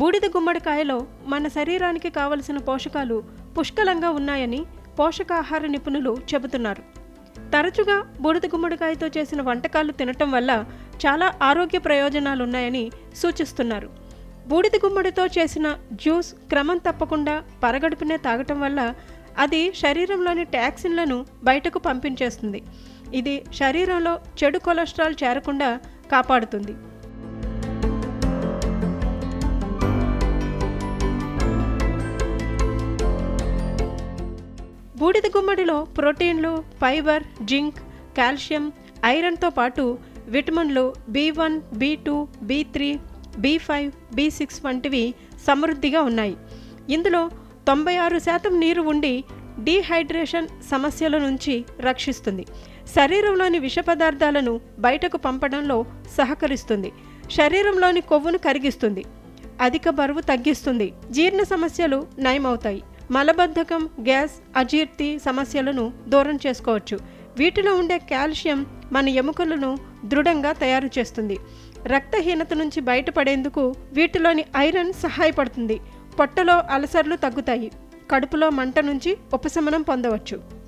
బూడిద గుమ్మడికాయలో మన శరీరానికి కావలసిన పోషకాలు పుష్కలంగా ఉన్నాయని పోషకాహార నిపుణులు చెబుతున్నారు. తరచుగా బూడిద గుమ్మడికాయతో చేసిన వంటకాలు తినటం వల్ల చాలా ఆరోగ్య ప్రయోజనాలు ఉన్నాయని సూచిస్తున్నారు. బూడిద గుమ్మడితో చేసిన జ్యూస్ క్రమం తప్పకుండా పరగడుపునే తాగటం వల్ల అది శరీరంలోని టాక్సిన్లను బయటకు పంపించేస్తుంది. ఇది శరీరంలో చెడు కొలెస్ట్రాల్ చేరకుండా కాపాడుతుంది. బూడిద గుమ్మడిలో ప్రోటీన్లు ఫైబర్ జింక్ కాల్షియం ఐరన్తో పాటు విటమిన్లు B one B two B three B five B six వంటివి సమృద్ధిగా ఉన్నాయి. ఇందులో తొంభై ఆరు శాతం నీరు ఉండి డీహైడ్రేషన్ సమస్యల నుంచి రక్షిస్తుంది. శరీరంలోని విష పదార్థాలను బయటకు పంపడంలో సహకరిస్తుంది. శరీరంలోని కొవ్వును కరిగిస్తుంది. అధిక బరువు తగ్గిస్తుంది. జీర్ణ సమస్యలు నయమవుతాయి. మలబద్ధకం గ్యాస్ అజీర్తి సమస్యలను దూరం చేసుకోవచ్చు. వీటిలో ఉండే కాల్షియం మన ఎముకలను దృఢంగా తయారు చేస్తుంది. రక్తహీనత నుంచి బయటపడేందుకు వీటిలోని ఐరన్ సహాయపడుతుంది. పొట్టలో అలసర్లు తగ్గుతాయి. కడుపులో మంట నుంచి ఉపశమనం పొందవచ్చు.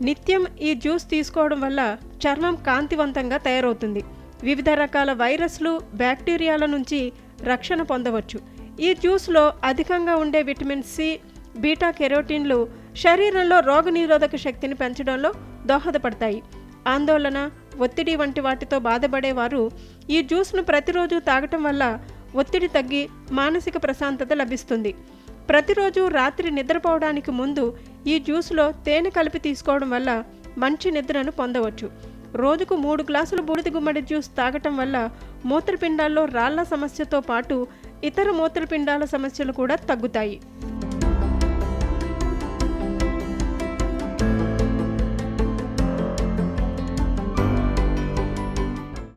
నిత్యం ఈ జ్యూస్ తీసుకోవడం వల్ల చర్మం కాంతివంతంగా తయారవుతుంది. వివిధ రకాల వైరస్లు బ్యాక్టీరియాల నుంచి రక్షణ పొందవచ్చు. ఈ జ్యూస్లో అధికంగా ఉండే విటమిన్ సి బీటా కెరోటిన్లు శరీరంలో రోగనిరోధక శక్తిని పెంచడంలో దోహదపడతాయి. ఆందోళన ఒత్తిడి వంటి వాటితో బాధపడేవారు ఈ జ్యూస్ను ప్రతిరోజు తాగటం వల్ల ఒత్తిడి తగ్గి మానసిక ప్రశాంతత లభిస్తుంది. ప్రతిరోజు రాత్రి నిద్రపోవడానికి ముందు ఈ జ్యూస్లో తేనె కలిపి తీసుకోవడం వల్ల మంచి నిద్రను పొందవచ్చు. రోజుకు మూడు గ్లాసులు బూడిద గుమ్మడి జ్యూస్ తాగటం వల్ల మూత్రపిండాల్లో రాళ్ళ సమస్యతో పాటు ఇతర మూత్రపిండాల సమస్యలు కూడా తగ్గుతాయి.